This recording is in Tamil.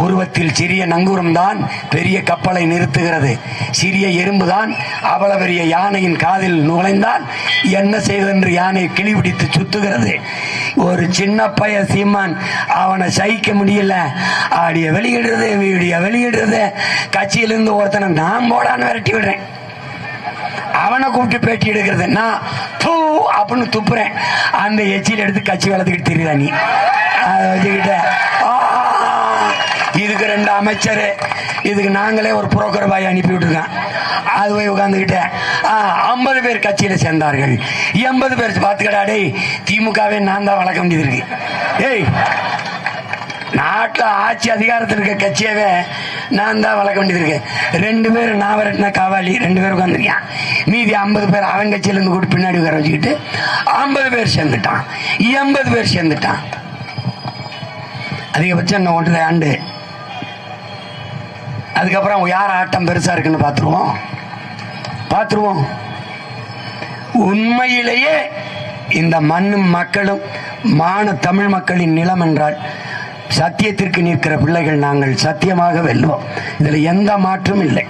உருவத்தில் சிறிய நங்கூரம் தான் பெரிய கப்பலை நிறுத்துகிறது. சிறிய எறும்பு தான் அவ்வளவு பெரிய யானையின் காதில் நுழைந்தால் என்ன செய்வதென்று யானை கிளி பிடித்து சுத்துகிறது. ஒரு சின்ன பைய சீமான் அவனை சகிக்க முடியல. ஆடிய வெளியிடுறது வீடிய வெளியிடுறது கட்சியிலிருந்து ஒருத்தனை நான் போடான்னு விரட்டி விடுறேன். அவனை கூப்பிட்டு பேட்டி எடுக்கிறது. நான் பூ அப்படின்னு துப்புறேன். அந்த எச்சியில் எடுத்து கட்சி வளர்த்துக்கிட்டு தெரியுதா நீ. அதை வச்சுக்கிட்ட ஆ, இதுக்கு ரெண்டு அமைச்சர். இதுக்கு நாங்களே ஒரு புரோக்கர் பாய் அனுப்பி விட்டுருக்கேன் அது போய் உட்காந்துக்கிட்டேன் ஐம்பது பேர் கட்சியில சேர்ந்தார்கள். எண்பது பேர் பார்த்துக்கடா டேய் திமுகவே நான் தான் வளர்க்க வேண்டியது இருக்கு. ஏய் நாட்டில் ஆட்சி அதிகாரத்தில் இருக்க கட்சியவே நான் தான் வளர்க்க வேண்டியது இருக்கேன் ரெண்டு பேர் நான் காவாலி ரெண்டு பேர் உட்காந்துருக்கான் மீதி ஐம்பது பேர் அவன் கட்சியிலேருந்து கூட பின்னாடி உட்கார வச்சுக்கிட்டு ஐம்பது பேர் சேர்ந்துட்டான். எண்பது பேர் சேர்ந்துட்டான். அதிகபட்சம் இன்னும் ஒன்றரை ஆண்டு. அதுக்கப்புறம் யார் ஆட்டம் பெருசா இருக்குன்னு பார்த்துருவோம். பார்த்துருவோம். உண்மையிலேயே இந்த மண்ணும் மக்களும் மான தமிழ் மக்களின் நிலம் என்றால் சத்தியத்திற்கு நிற்கிற பிள்ளைகள் நாங்கள் சத்தியமாக வெல்வோம். இதில் எந்த மாற்றும் இல்லை.